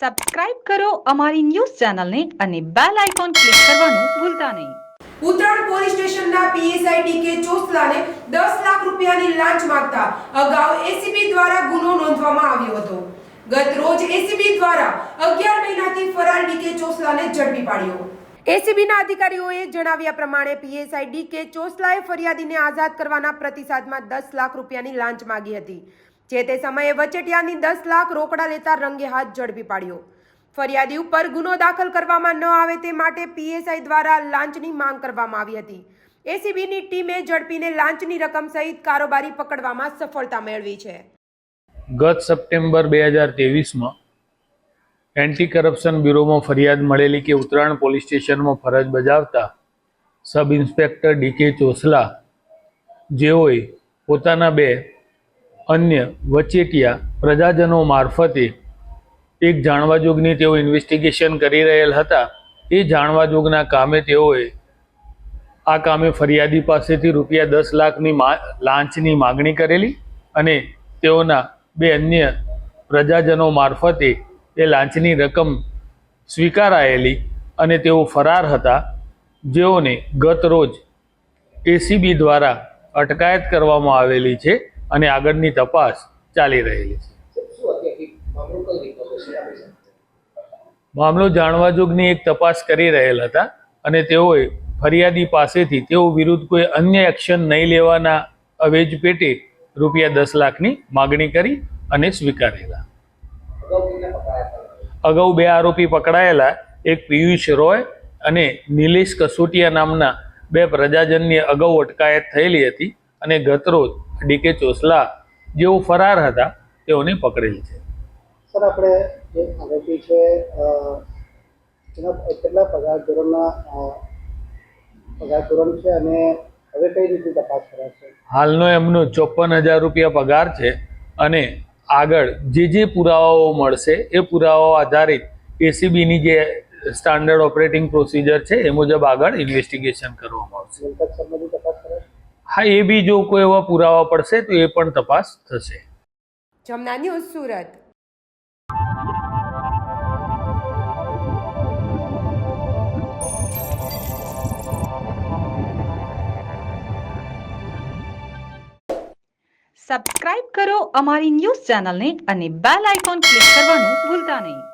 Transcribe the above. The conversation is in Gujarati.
સબસ્ક્રાઇબ કરો અમારી ન્યૂઝ ચેનલને અને બેલ આઇકોન ક્લિક કરવાનું ભૂલતા નહીં. ઉત્તરાયણ પોલીસ સ્ટેશનના પીએસઆઈ ડીકે ચોસલાને દસ લાખ રૂપિયાની લાંચ માંગતા અગાઉ એસીબી દ્વારા ગુનો નોંધવામાં આવ્યો હતો. ગત રોજ એસીબી દ્વારા અગિયાર મહિનાથી ફરાર ડીકે ચોસલાને ઝડપી પાડ્યો. એસીબીના અધિકારીઓએ જણાવ્યા પ્રમાણે પીએસઆઈ ડીકે ચોસલાએ ફરિયાદીને આઝાદ કરવાના પ્રતિસાદમાં દસ લાખ રૂપિયાની લાંચ માંગી હતી. જે તે સમયે વચેટિયાની દસ લાખ રોકડા લેતા રંગે હાથ ઝડપી પાડ્યો. ફરિયાદી ઉપર ગુનો દાખલ કરવામાં ન આવે તે માટે પીએસઆઈ દ્વારા લાંચની માંગ કરવામાં આવી હતી. એસીબીની ટીમે ઝડપીને લાંચની રકમ સહિત કારોબારી પકડવામાં સફળતા મેળવી છે. ગત સપ્ટેમ્બર બે હજાર ત્રેવીસમાં એન્ટી કરપ્શન બ્યુરોમાં ફરિયાદ મળેલી કે ઉત્તરાયણ પોલીસ સ્ટેશનમાં ફરજ બજાવતા સબ ઇન્સ્પેક્ટર ડીકે ચોસલા જેઓએ પોતાના બે અન્ય વચેટિયા પ્રજાજનો મારફતે એક જાણવાજોગની તેઓ ઇન્વેસ્ટિગેશન કરી રહેલ હતા. એ જાણવાજોગના કામે તેઓએ આ કામે ફરિયાદી પાસેથી રૂપિયા દસ લાખની લાંચની માગણી કરેલી અને તેઓના બે અન્ય પ્રજાજનો મારફતે એ લાંચની રકમ સ્વીકારાયેલી અને તેઓ ફરાર હતા. જેઓને ગત રોજ એસીબી દ્વારા અટકાયત કરવામાં આવેલી છે. અને આગળની તપાસ ચાલી રહેલી છે. મામલો જાણવા જોગની એક તપાસ કરી રહેલ હતા અને તેઓએ ફરિયાદી પાસેથી તેઓ વિરુદ્ધ કોઈ અન્ય એક્શન નહીં લેવાના અવેજ પેટે રૂપિયા દસ લાખની માગણી કરી અને સ્વીકારેલા. અગાઉ બે આરોપી પકડાયેલા, એક પિયુષ રોય અને નિલેશ કસોટિયા નામના બે પ્રજાજનની અગાઉ અટકાયત થયેલી હતી અને ગતરોજ ડીકે ચોસલા જેઓ ફરાર હતા તેઓને પકડેલ છે. સર આપણે જે આરોપી છે કેટલા પગાર ધોરણના પગાર ધોરણ છે અને હવે કઈ રીતે તપાસ કરાશે હાલનો એમનો ચોપન હજાર રૂપિયા પગાર છે અને આગળ જે જે પુરાવાઓ મળશે એ પુરાવાઓ આધારિત એસીબીની જે સ્ટાન્ડર્ડ ઓપરેટિંગ પ્રોસિજર છે એ મુજબ આગળ ઇન્વેસ્ટિગેશન કરવામાં આવશે મિલકત સંબંધી તપાસ કરાશે હા એ બી જો કોઈ એવા પુરાવા પડશે તો એ પણ તપાસ થશે. જમના ન્યૂઝ સુરત. સબસ્ક્રાઇબ કરો અમારી ન્યૂઝ ચેનલને અને બેલ આઇકોન ક્લિક કરવાનું ભૂલતા નહીં.